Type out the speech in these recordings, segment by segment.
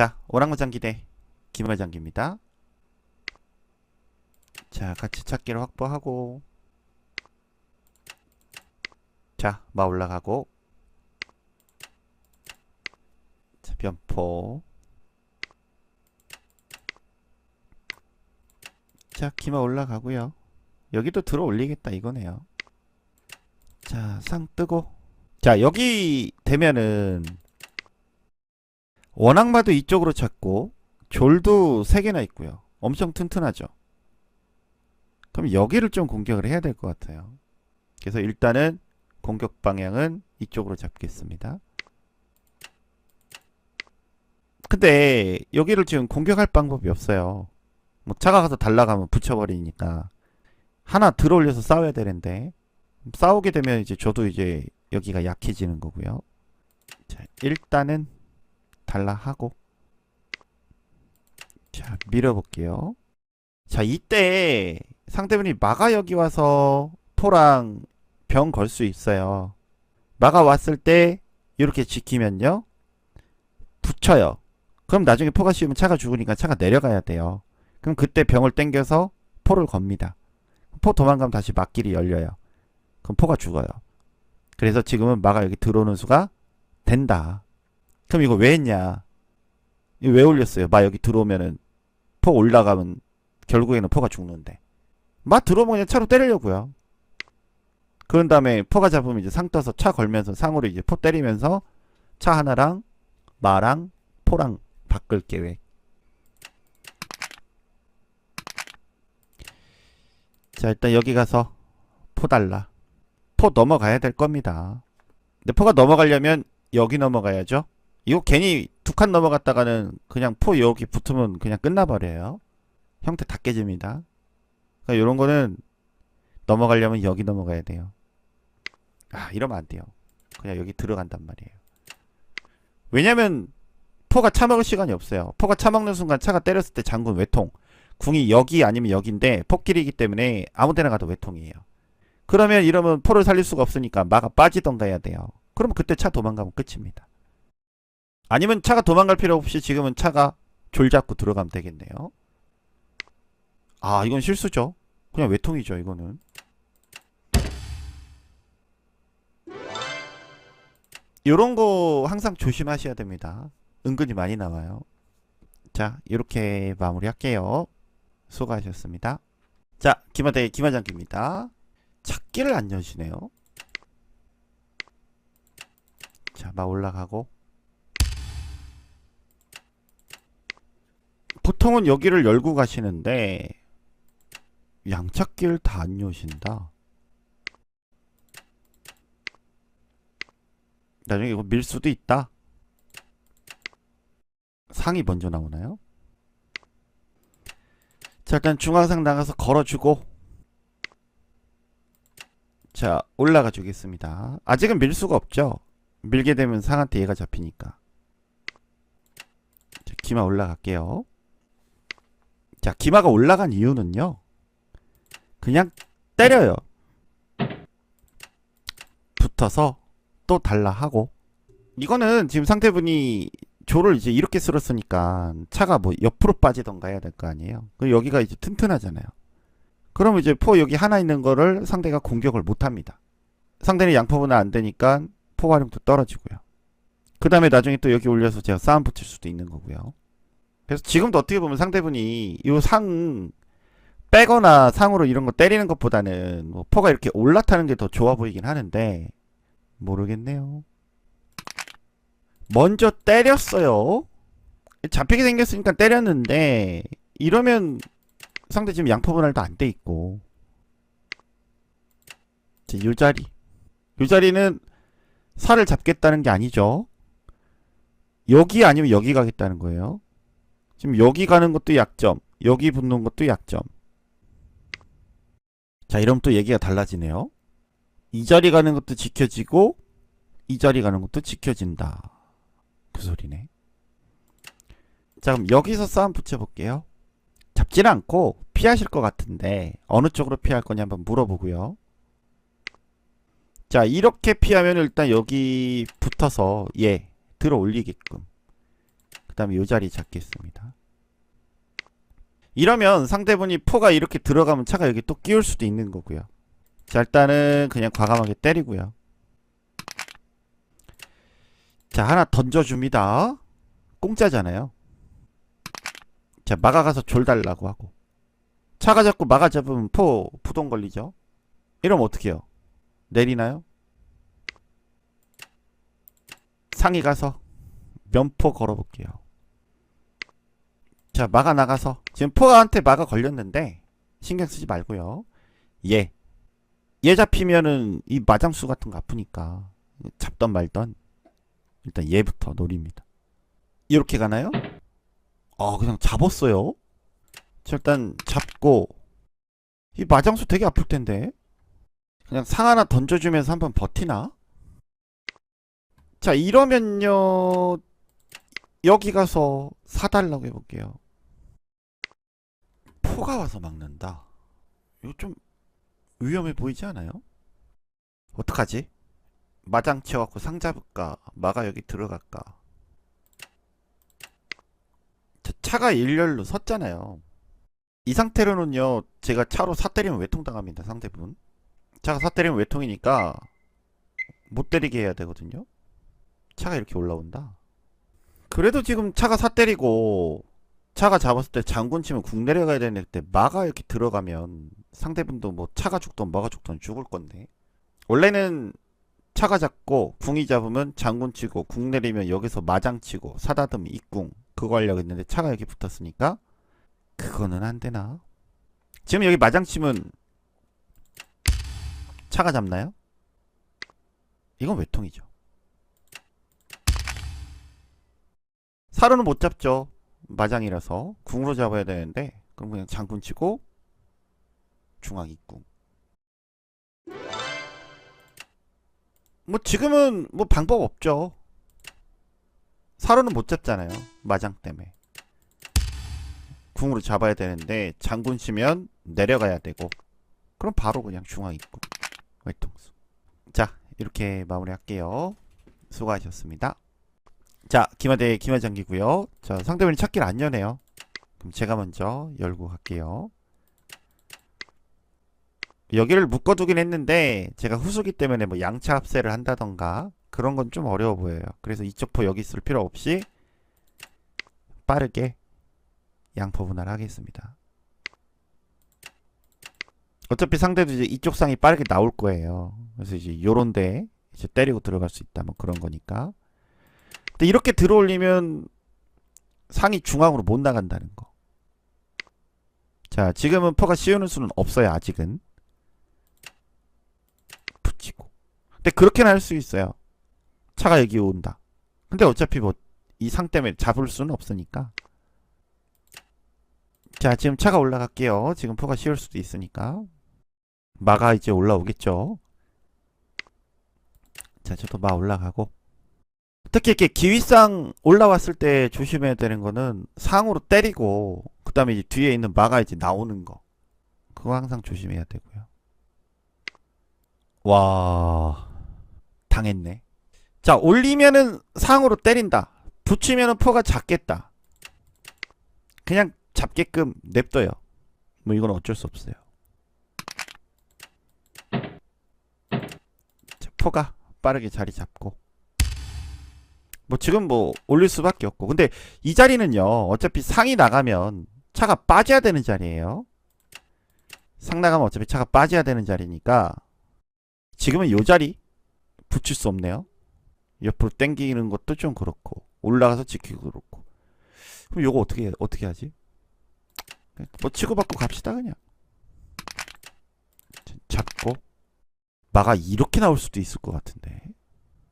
자, 오랑우장 기 대 기말장기입니다. 자, 같이 찾기를 확보하고 자, 마 올라가고 자, 변포 자, 기마 올라가고요. 여기도 들어 올리겠다 이거네요. 자, 상 뜨고 자, 여기 되면은 원악마도 이쪽으로 찾고 졸도 3개나 있고요. 엄청 튼튼하죠. 그럼 여기를 좀 공격을 해야 될 것 같아요. 그래서 일단은 공격 방향은 이쪽으로 잡겠습니다. 근데 여기를 지금 공격할 방법이 없어요. 뭐 차가 가서 달라가면 붙여버리니까 하나 들어올려서 싸워야 되는데 싸우게 되면 이제 저도 이제 여기가 약해지는 거고요. 자, 일단은 달라 하고 자, 밀어볼게요. 자, 이때 상대분이 마가 여기 와서 포랑 병 걸 수 있어요. 마가 왔을 때 이렇게 지키면요. 붙여요. 그럼 나중에 포가 씌우면 차가 죽으니까 차가 내려가야 돼요. 그럼 그때 병을 땡겨서 포를 겁니다. 포 도망가면 다시 막길이 열려요. 그럼 포가 죽어요. 그래서 지금은 마가 여기 들어오는 수가 된다. 그럼 이거 왜 했냐? 이거 왜 올렸어요? 마 여기 들어오면은 포 올라가면 결국에는 포가 죽는데. 마 들어오면 그냥 차로 때리려고요. 그런 다음에 포가 잡으면 이제 상 떠서 차 걸면서 상으로 이제 포 때리면서 차 하나랑 마랑 포랑 바꿀 계획. 자 일단 여기 가서 포 달라. 포 넘어가야 될 겁니다. 근데 포가 넘어가려면 여기 넘어가야죠. 이거 괜히 두 칸 넘어갔다가는 그냥 포 여기 붙으면 그냥 끝나버려요. 형태 다 깨집니다. 그러니까 이런 거는 넘어가려면 여기 넘어가야 돼요. 아 이러면 안 돼요. 그냥 여기 들어간단 말이에요. 왜냐면 포가 차먹을 시간이 없어요. 포가 차먹는 순간 차가 때렸을 때 장군 외통. 궁이 여기 아니면 여기인데 포길이기 때문에 아무 데나 가도 외통이에요. 그러면 이러면 포를 살릴 수가 없으니까 마가 빠지던가 해야 돼요. 그러면 그때 차 도망가면 끝입니다. 아니면 차가 도망갈 필요 없이 지금은 차가 졸 잡고 들어가면 되겠네요. 아, 이건 실수죠. 그냥 외통이죠, 이거는. 요런 거 항상 조심하셔야 됩니다. 은근히 많이 나와요. 자, 이렇게 마무리할게요. 수고하셨습니다. 자, 김하대 김하장기입니다. 찾기를 안 여시네요. 자, 막 올라가고. 보통은 여기를 열고 가시는데 양찾기를 다안 여신다. 나중에 이거 밀 수도 있다. 상이 먼저 나오나요? 자, 일단 중앙상 나가서 걸어주고 자, 올라가 주겠습니다. 아직은 밀 수가 없죠. 밀게 되면 상한테 얘가 잡히니까. 자, 기마 올라갈게요. 자, 기마가 올라간 이유는요. 그냥 때려요. 붙어서 또 달라 하고. 이거는 지금 상대분이 조를 이제 이렇게 쓸었으니까 차가 뭐 옆으로 빠지던가 해야 될 거 아니에요. 그리고 여기가 이제 튼튼하잖아요. 그러면 이제 포 여기 하나 있는 거를 상대가 공격을 못 합니다. 상대는 양포분은 안 되니까 포 활용도 떨어지고요. 그 다음에 나중에 또 여기 올려서 제가 싸움 붙일 수도 있는 거고요. 그래서 지금도 어떻게 보면 상대분이 이 상 빼거나 상으로 이런 거 때리는 것보다는 뭐 포가 이렇게 올라타는 게 더 좋아 보이긴 하는데 모르겠네요. 먼저 때렸어요. 잡히게 생겼으니까 때렸는데 이러면 상대 지금 양포 분할도 안 돼 있고 이제 요 자리 요 자리는 살을 잡겠다는 게 아니죠. 여기 아니면 여기 가겠다는 거예요. 지금 여기 가는 것도 약점, 여기 붙는 것도 약점. 자, 이러면 또 얘기가 달라지네요. 이 자리 가는 것도 지켜지고 이 자리 가는 것도 지켜진다. 그 소리네. 자, 그럼 여기서 싸움 붙여볼게요. 잡지는 않고 피하실 것 같은데 어느 쪽으로 피할 거냐 한번 물어보고요. 자, 이렇게 피하면 일단 여기 붙어서 예, 들어 올리게끔. 그 다음에 요 자리 잡겠습니다. 이러면 상대분이 포가 이렇게 들어가면 차가 여기 또 끼울 수도 있는 거고요. 자, 일단은 그냥 과감하게 때리고요. 자, 하나 던져줍니다. 공짜잖아요. 자, 막아가서 졸 달라고 하고. 차가 자꾸 막아 잡으면 포 부동 걸리죠. 이러면 어떻게 해요? 내리나요? 상이 가서 면포 걸어볼게요. 자, 막아 나가서 지금 포가한테 막아 걸렸는데 신경 쓰지 말고요. 얘. 얘 잡히면은 이 마장수 같은 거 아프니까 잡던 말던 일단 얘부터 노립니다. 이렇게 가나요? 아, 그냥 잡았어요. 자, 일단 잡고 이 마장수 되게 아플 텐데. 그냥 상 하나 던져주면서 한번 버티나? 자, 이러면요. 여기 가서 사달라고 해볼게요. 포가 와서 막는다. 이거 좀 위험해 보이지 않아요? 어떡하지? 마장 치워갖고 상 잡을까? 마가 여기 들어갈까? 자, 차가 일렬로 섰잖아요. 이 상태로는요, 제가 차로 사 때리면 외통당합니다, 상대분. 차가 사 때리면 외통이니까 못 때리게 해야 되거든요. 차가 이렇게 올라온다. 그래도 지금 차가 사 때리고 차가 잡았을 때 장군 치면 궁 내려가야 되는데 마가 이렇게 들어가면 상대분도 뭐 차가 죽던 뭐가 죽던 죽을 건데 원래는 차가 잡고 궁이 잡으면 장군 치고 궁 내리면 여기서 마장 치고 사다듬 입궁 그거 하려고 했는데 차가 여기 붙었으니까 그거는 안 되나? 지금 여기 마장 치면 차가 잡나요? 이건 외통이죠. 사로는 못 잡죠. 마장이라서 궁으로 잡아야 되는데 그럼 그냥 장군 치고 중앙 입궁. 뭐 지금은 뭐 방법 없죠. 사로는 못 잡잖아요. 마장 때문에. 궁으로 잡아야 되는데 장군 치면 내려가야 되고 그럼 바로 그냥 중앙 입궁. 외통수. 자, 이렇게 마무리할게요. 수고하셨습니다. 자, 김하대 김하장기고요. 자, 상대방이 찾기를 안 여네요. 그럼 제가 먼저 열고 갈게요. 여기를 묶어두긴 했는데 제가 후수기 때문에 뭐 양차 합세를 한다던가 그런 건 좀 어려워 보여요. 그래서 이쪽 포 여기 있을 필요 없이 빠르게 양포 분할을 하겠습니다. 어차피 상대도 이제 이쪽 상이 빠르게 나올 거예요. 그래서 이제 요런데 이제 때리고 들어갈 수 있다 뭐 그런 거니까. 근데 이렇게 들어올리면 상이 중앙으로 못 나간다는 거. 자, 지금은 퍼가 씌우는 수는 없어요, 아직은. 붙이고. 근데 그렇게는 할 수 있어요. 차가 여기 온다. 근데 어차피 뭐 이 상 때문에 잡을 수는 없으니까. 자, 지금 차가 올라갈게요. 지금 퍼가 씌울 수도 있으니까. 마가 이제 올라오겠죠. 자, 저도 마 올라가고. 특히 이렇게 기위상 올라왔을 때 조심해야 되는 거는 상으로 때리고 그 다음에 뒤에 있는 마가 이제 나오는 거. 그거 항상 조심해야 되고요. 와 당했네. 자 올리면은 상으로 때린다. 붙이면은 포가 작겠다. 그냥 잡게끔 냅둬요. 뭐 이건 어쩔 수 없어요. 자, 포가 빠르게 자리 잡고 뭐 지금 뭐 올릴 수밖에 없고. 근데 이 자리는요 어차피 상이 나가면 차가 빠져야 되는 자리예요. 상 나가면 어차피 차가 빠져야 되는 자리니까 지금은 요 자리 붙일 수 없네요. 옆으로 당기는 것도 좀 그렇고 올라가서 지키고 그렇고. 그럼 요거 어떻게 해- 어떻게 하지? 뭐 치고받고 갑시다 그냥. 잡고. 마가 이렇게 나올 수도 있을 것 같은데.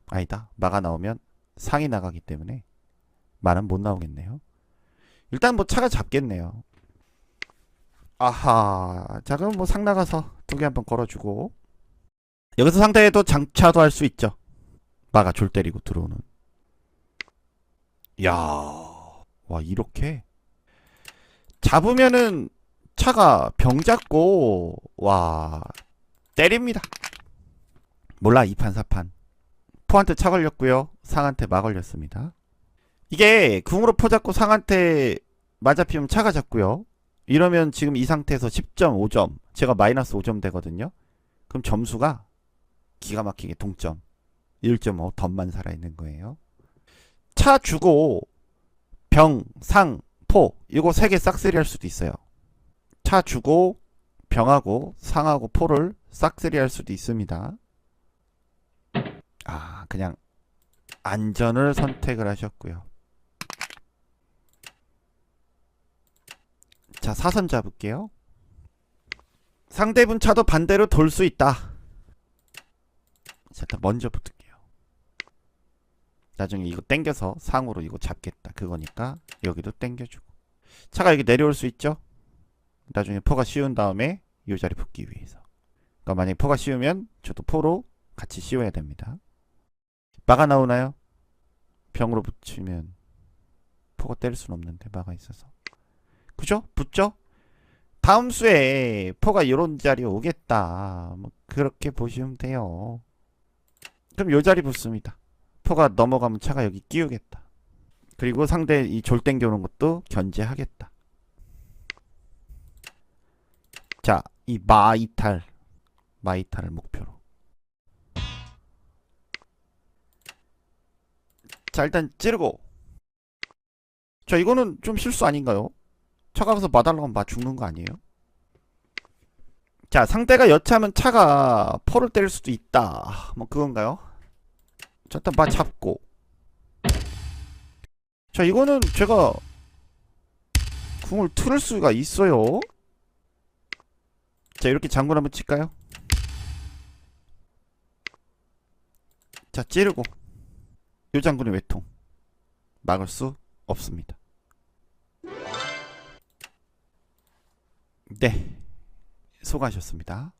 아니다. 마가 나오면 상이 나가기 때문에 말은 못 나오겠네요. 일단 뭐 차가 잡겠네요. 아하. 자 그럼 뭐 상 나가서 두 개 한번 걸어주고 여기서 상대에도 장차도 할 수 있죠. 마가 졸 때리고 들어오는. 야, 와 이렇게 잡으면은 차가 병 잡고 와 때립니다. 몰라 2판 4판. 포한테 차 걸렸고요. 상한테 마 걸렸습니다. 이게 궁으로 포 잡고 상한테 맞아 피우면 차가 잡고요. 이러면 지금 이 상태에서 10.5점, 제가 마이너스 5점 되거든요. 그럼 점수가 기가 막히게 동점. 1.5 덤만 살아있는 거예요. 차 주고 병, 상, 포 이거 세 개 싹쓸이 할 수도 있어요. 차 주고 병하고 상하고 포를 싹쓸이 할 수도 있습니다. 아, 그냥 안전을 선택을 하셨고요. 자, 사선 잡을게요. 상대분 차도 반대로 돌 수 있다. 자, 일단 먼저 붙을게요. 나중에 이거 땡겨서 상으로 이거 잡겠다. 그거니까 여기도 땡겨주고. 차가 여기 내려올 수 있죠? 나중에 포가 씌운 다음에 이 자리 붙기 위해서. 그러니까 만약에 포가 씌우면 저도 포로 같이 씌워야 됩니다. 마가 나오나요? 병으로 붙이면 포가 때릴 수는 없는데 마가 있어서. 그죠? 붙죠? 다음 수에 포가 이런 자리에 오겠다. 뭐 그렇게 보시면 돼요. 그럼 요 자리 붙습니다. 포가 넘어가면 차가 여기 끼우겠다. 그리고 상대 이 졸 땡겨오는 것도 견제하겠다. 자, 이 마이탈, 마이탈을 목표로. 자, 일단 찌르고. 자, 이거는 좀 실수 아닌가요? 차가면서 마달라고 하면 마 죽는 거 아니에요? 자, 상대가 여차하면 차가 포를 때릴 수도 있다. 뭐 그건가요? 자, 일단 마 잡고. 자, 이거는 제가 궁을 틀을 수가 있어요. 자, 이렇게 장군 한번 칠까요? 자, 찌르고. 요 장군의 외통. 막을 수 없습니다. 네. 수고하셨습니다.